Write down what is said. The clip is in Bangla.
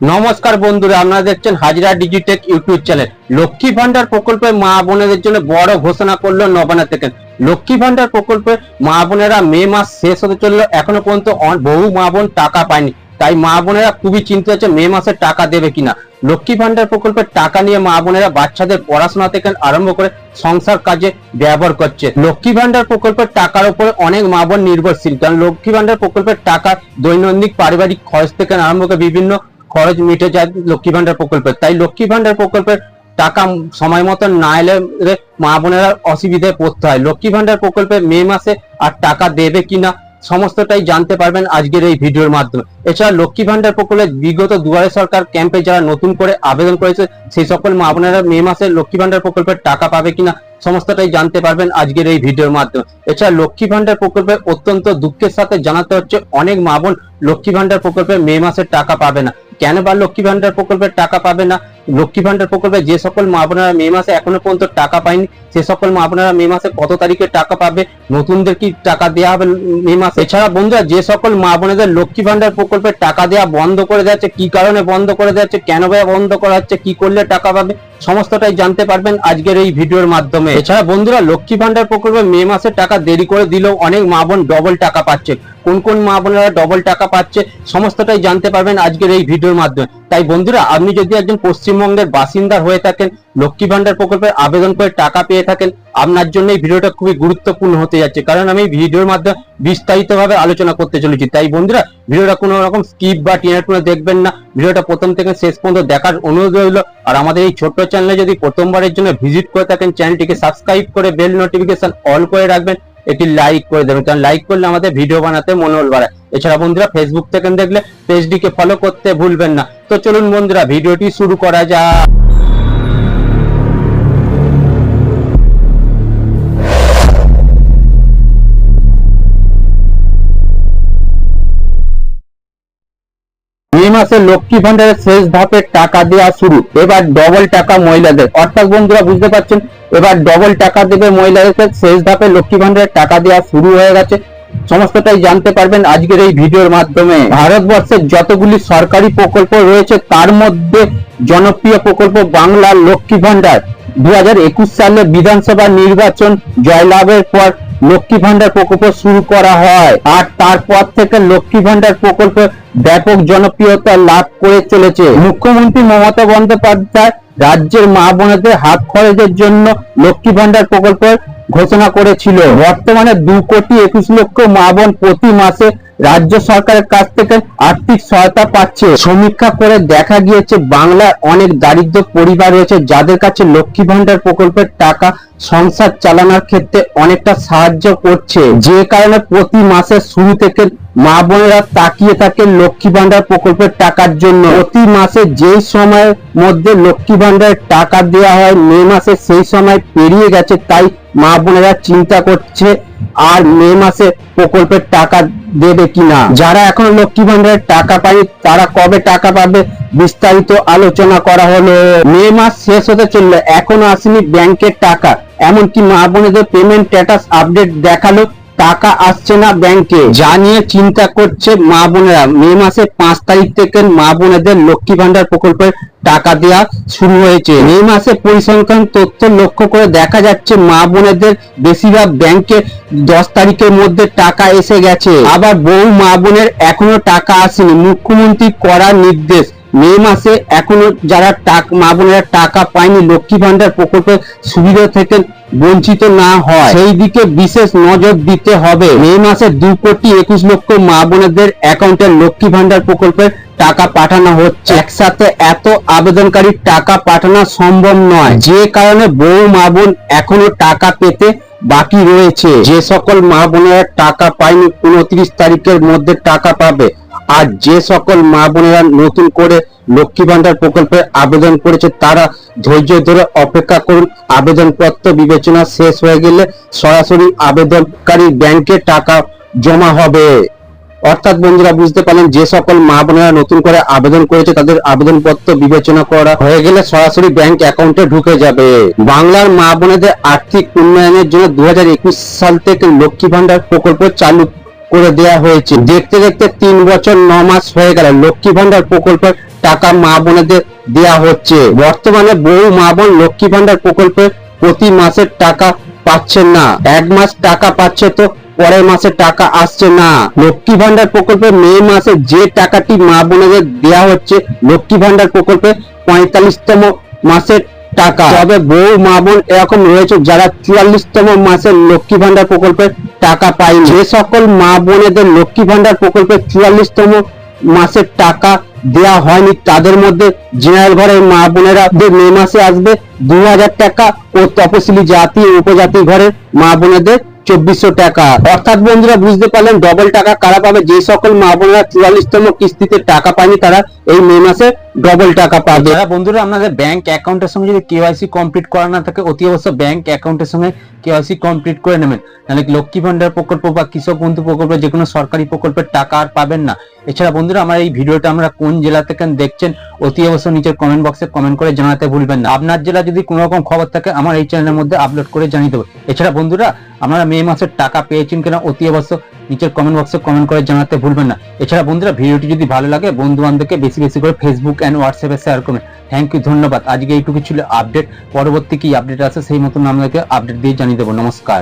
নমস্কার বন্ধুরা, আপনারা দেখছেন Hazra Digitech YouTube channel. Lakshmi Bhandar প্রকল্পে মা বোনেদের জন্য বড় ঘোষণা করল নবানা থেকে। লক্ষ্মী ভান্ডার প্রকল্পে মা বোনেরা মে মাস শেষ হতে চলল, এখনও পর্যন্ত বহু মা বোন টাকা পায়নি। তাই মা বোনেরা খুবই চিন্তিত আছে মে মাসে টাকা দেবে কিনা। লক্ষ্মী ভান্ডার প্রকল্পের টাকা নিয়ে মা বোনেরা বাচ্চাদের পড়াশোনা থেকে আরম্ভ করে সংসার কাজে ব্যবহার করছে। লক্ষ্মী ভান্ডার প্রকল্পের টাকার উপরে অনেক মা বোন নির্ভরশীল। কারণ লক্ষ্মী ভান্ডার প্রকল্পের টাকা দৈনন্দিন পারিবারিক খরচ থেকে আরম্ভ করে বিভিন্ন খরচ মিটে যায় লক্ষ্মী ভান্ডার প্রকল্পে। তাই লক্ষ্মী ভান্ডার প্রকল্পের টাকা সময় মতো না এলে মা বোনেরা অসুবিধায় পড়তে হয়। লক্ষ্মী ভান্ডার প্রকল্পে মে মাসে আর টাকা দেবে কিনা সমস্তটাই জানতে পারবেন আজকের এই ভিডিওর মাধ্যমে। এছাড়া লক্ষ্মী ভান্ডার প্রকল্পে বিগত দুয়ারে সরকার ক্যাম্পে যারা নতুন করে আবেদন করেছে, সেই সকল মা বোনেরা মে মাসে লক্ষ্মী ভান্ডার প্রকল্পের টাকা পাবে কিনা সমস্তটাই জানতে পারবেন আজকের এই ভিডিওর মাধ্যমে। এছাড়া লক্ষ্মী ভান্ডার প্রকল্পে অত্যন্ত দুঃখের সাথে জানাতে হচ্ছে, অনেক মা বোন লক্ষ্মী ভান্ডার প্রকল্পে মে মাসের টাকা পাবে না। কেন বা লক্ষ্মী ভান্ডার প্রকল্পের টাকা পাবে না? লক্ষ্মী ভান্ডার প্রকল্পে যে সকল মা বোনেরা মে মাসে এখনও পর্যন্ত টাকা পায়নি, সে সকল মা বোনেরা মে মাসে কত তারিখে টাকা পাবে? নতুনদের কি টাকা দেওয়া হবে মে মাসে? এছাড়া বন্ধুরা, যে সকল মা বোনেদের লক্ষ্মী ভান্ডার প্রকল্পে টাকা দেওয়া বন্ধ করে দেওয়া কি কারণে বন্ধ করে দেওয়া হচ্ছে, কেন বা বন্ধ করা হচ্ছে, কি করলে টাকা পাবে, সমস্তটাই জানতে পারবেন আজকের এই ভিডিওর মাধ্যমে। এছাড়া বন্ধুরা, লক্ষ্মী ভান্ডার প্রকল্পে মে মাসে টাকা দেরি করে দিলেও অনেক মা বোন ডবল টাকা পাচ্ছে। কোন কোন মা বোনেরা ডবল টাকা পাচ্ছে সমস্তটাই জানতে পারবেন আজকের এই ভিডিওর মাধ্যমে। তাই বন্ধুরা, আপনি যদি একজন পশ্চিমবঙ্গের বাসিন্দা হয়ে থাকেন, লক্ষ্মী ভান্ডার প্রকল্পের আবেদন করে টাকা পেয়ে থাকেন, আপনার জন্য এই ভিডিওটা খুবই গুরুত্বপূর্ণ হতে যাচ্ছে। কারণ আমি ভিডিওর মাধ্যমে বিস্তারিত ভাবে আলোচনা করতে চলেছি। তাই বন্ধুরা, ভিডিওটা কোনো রকম স্কিপ বা টেনে টুনে দেখবেন না। ভিডিওটা প্রথম থেকে শেষ পর্যন্ত দেখার অনুরোধ রইল। আর আমাদের এই ছোট্ট চ্যানেলে যদি প্রথমবারের জন্য ভিজিট করে থাকেন চ্যানেলটিকে সাবস্ক্রাইব করে বেল নোটিফিকেশন অল করে রাখবেন। একটি লাইক করে দেবেন, কারণ লাইক করলে আমাদের ভিডিও বানাতে মনোবল বাড়ায়। এছাড়া বন্ধুরা ফেসবুক থেকে দেখলে পেজটিকে ফলো করতে ভুলবেন না। তো চলুন বন্ধুরা ভিডিওটি শুরু করা যাক। মাসে লক্ষ্মী ভান্ডারের শেষ ধাপের টাকা দেওয়া শুরু। এবার ডবল টাকা মহিলাদের। অর্থাৎ বন্ধুরা, বুঝতে পারছেন? এবার ডবল টাকা দেবে মহিলাদেরকে শেষ ধাপে লক্ষ্মী ভান্ডারের টাকা দেওয়া শুরু হয়ে গেছে। সমস্তটাই জানতে পারবেন আজকের এই ভিডিওর মাধ্যমে। ভারতবর্ষের যতগুলি সরকারি প্রকল্প রয়েছে, তার মধ্যে জনপ্রিয় প্রকল্প বাংলার লক্ষ্মী ভান্ডার। দু হাজার একুশ সালে বিধানসভা নির্বাচন জয়লাভের পর লক্ষ্মী ভান্ডার প্রকল্প শুরু করা হয়। আর তারপর থেকে লক্ষ্মী ভান্ডার প্রকল্প ব্যাপক জনপ্রিয়তা লাভ করে চলেছে। মুখ্যমন্ত্রী মমতা বন্দ্যোপাধ্যায় রাজ্যের মা বোনেদের হাত খরচের জন্য লক্ষ্মী ভান্ডার প্রকল্পের ঘোষণা করেছিল। বর্তমানে দু কোটি একুশ লক্ষ মা বোন প্রতি মাসে রাজ্য সরকারের কাছ থেকে আর্থিক সহায়তা পাচ্ছে। সমীক্ষা করে দেখা গিয়েছে বাংলার অনেক দারিদ্র পরিবার রয়েছে যাদের কাছে লক্ষ্মী ভান্ডার প্রকল্পের টাকা সংসার চালানোর ক্ষেত্রে অনেকটা সাহায্য করছে। যে কারণে প্রতি মাসের শুরু থেকে মা বোনেরা তাকিয়ে থাকে লক্ষ্মী ভান্ডার প্রকল্পের টাকার জন্য। প্রতি মাসে যেই সময়ের মধ্যে লক্ষ্মী ভান্ডারের টাকা দেওয়া হয়, মে মাসে সেই সময় পেরিয়ে গেছে, তাই মা বোনেরা চিন্তা করছে আর মে মাসে প্রকল্পের টাকা দেবে কিনা। যারা এখন লক্ষ্মী ভান্ডারের টাকা পায় তারা কবে টাকা পাবে বিস্তারিত আলোচনা করা হলো। মে মাস শেষ হতে চলল, এখনও আসেনি ব্যাংকের টাকা। এমনকি মা বোনেদের পেমেন্ট স্ট্যাটাস আপডেট দেখাল। টাকা আসছে না ব্যাংকে। যা নিয়ে চিন্তা করছে মা বোনেরা। মে মাসে পাঁচ তারিখ থেকে মা বোনেদের লক্ষ্মী ভান্ডার প্রকল্পের টাকা দেওয়া শুরু হয়েছে। মে মাসে পরিসংখ্যান তথ্য লক্ষ্য করে দেখা যাচ্ছে মা বোনেদের বেশিরভাগ ব্যাংকে দশ তারিখের মধ্যে টাকা এসে গেছে। আবার বহু মা বোনের এখনও টাকা আসেনি। মুখ্যমন্ত্রী করা নির্দেশ মে মাসে এখনও যারা টাকা, মা বোনেরা টাকা পায়নি, লক্ষ্মী ভান্ডার প্রকল্পের সুবিধা থেকে বঞ্চিত না হয়। সেই দিকে বিশেষ নজর দিতে হবে। মে মাসে দু কোটি একুশ লক্ষ মা বোনেদের অ্যাকাউন্টে লক্ষ্মী ভান্ডার প্রকল্পের টাকা পাঠানো হচ্ছে। একসাথে এত আবেদনকারী টাকা পাঠানো সম্ভব নয়। যে কারণে বহু মা বোন এখনও টাকা পেতে বাকি রয়েছে। যে সকল মা বোনেরা টাকা পায়নি, উনত্রিশ তারিখের মধ্যে টাকা পাবে। আর যে সকল মা বোনেরা নতুন করে লক্ষ্মী ভান্ডার প্রকল্পে আবেদন করেছে, তারা ধৈর্য ধরে অপেক্ষা করুন। আবেদনপত্র বিবেচনা শেষ হয়ে গেলে সরাসরি আবেদনকারী ব্যাংকে টাকা জমা হবে। অর্থাৎ বন্ধুরা, বুঝতে পারলেন, যে সকল মা বোনেরা নতুন করে আবেদন করেছে, তাদের আবেদনপত্র বিবেচনা করা হয়ে গেলে সরাসরি ব্যাংক অ্যাকাউন্টে ঢুকে যাবে। বাংলার মা বোনেদের আর্থিক উন্নয়নের জন্য দু হাজার একুশ সাল থেকে লক্ষ্মী ভান্ডার প্রকল্প চালু করে দেওয়া হয়েছে। দেখতে দেখতে তিন বছর, ন মাস হয়ে গেল। লক্ষ্মী ভান্ডার প্রকল্পের টাকা মা বোনেদের দেয়া হচ্ছে। বর্তমানে বহু মা বোন লক্ষ্মী ভান্ডার প্রকল্পে প্রতি মাসের টাকা পাচ্ছেন না। এক মাস টাকা পাচ্ছে তো পরের মাসে টাকা আসছে না। লক্ষ্মী ভান্ডার প্রকল্পে মে মাসে যে টাকাটি মা বোনেদের দেওয়া হচ্ছে, লক্ষ্মী ভান্ডার প্রকল্পে পঁয়তাল্লিশতম মাসের টাকা। তবে বউ মা বোন এরকম রয়েছে যারা চুয়াল্লিশতম মাসে লক্ষ্মী ভান্ডার প্রকল্পে টাকা পায়নি। যে সকল মা বোনেদের লক্ষ্মী ভান্ডার প্রকল্পে চুয়াল্লিশতম মাসের টাকা দেওয়া হয়নি তাদের মধ্যে জেনারেল ঘরের মা বোনেরা মে মাসে আসবে দু হাজার টাকা ও তপশিলি জাতি উপজাতি ঘরের মা বোনেদের চব্বিশশো টাকা। অর্থাৎ বন্ধুরা বুঝতে পারলেন ডবল টাকা কারা পাবে? যে সকল মা বোনেরা চুয়াল্লিশতম কিস্তিতে টাকা পায়নি, তারা এই মে মাসে ডবল টাকা পাবে। যারা বন্ধুরা আপনাদের ব্যাংক অ্যাকাউন্টের সঙ্গে যদি কেওয়াইসি কমপ্লিট করা না থাকে, অতি অবশ্যই ব্যাংক অ্যাকাউন্টের সঙ্গে কেওয়াইসি কমপ্লিট করে নেবেন। নাহলে লক্ষ্মী ভান্ডার প্রকল্প বা কৃষক বন্ধু প্রকল্প যে কোনো সরকারি প্রকল্পের টাকা আর পাবেন না। এছাড়া বন্ধুরা আমার এই ভিডিওটা আমরা কোন জেলা থেকে দেখছেন, অতি অবশ্যই নিচের কমেন্ট বক্সে কমেন্ট করে জানাতে ভুলবেন না। আপনার জেলা যদি কোনো রকম খবর থাকে, আমার এই চ্যানেলের মধ্যে আপলোড করে জানিয়ে দেবো। এছাড়া বন্ধুরা আপনারা মে মাসের টাকা পেয়েছেন কিনা অতি অবশ্য নিচের কমেন্ট বক্সে কমেন্ট করে জানাতে ভুলবেন না। এছাড়া বন্ধুরা, ভিডিওটি যদি ভালো লাগে বন্ধু বান্ধবকে বেশি বেশি করে ফেসবুক অ্যান্ড হোয়াটসঅ্যাপে শেয়ার করবেন। থ্যাংক ইউ ধন্যবাদ। আজকে এইটুকু ছিল আপডেট পরবর্তী কি আপডেট আছে, সেই মতন আপনাদেরকে আপডেট দিয়ে জানিয়ে দেবো। নমস্কার।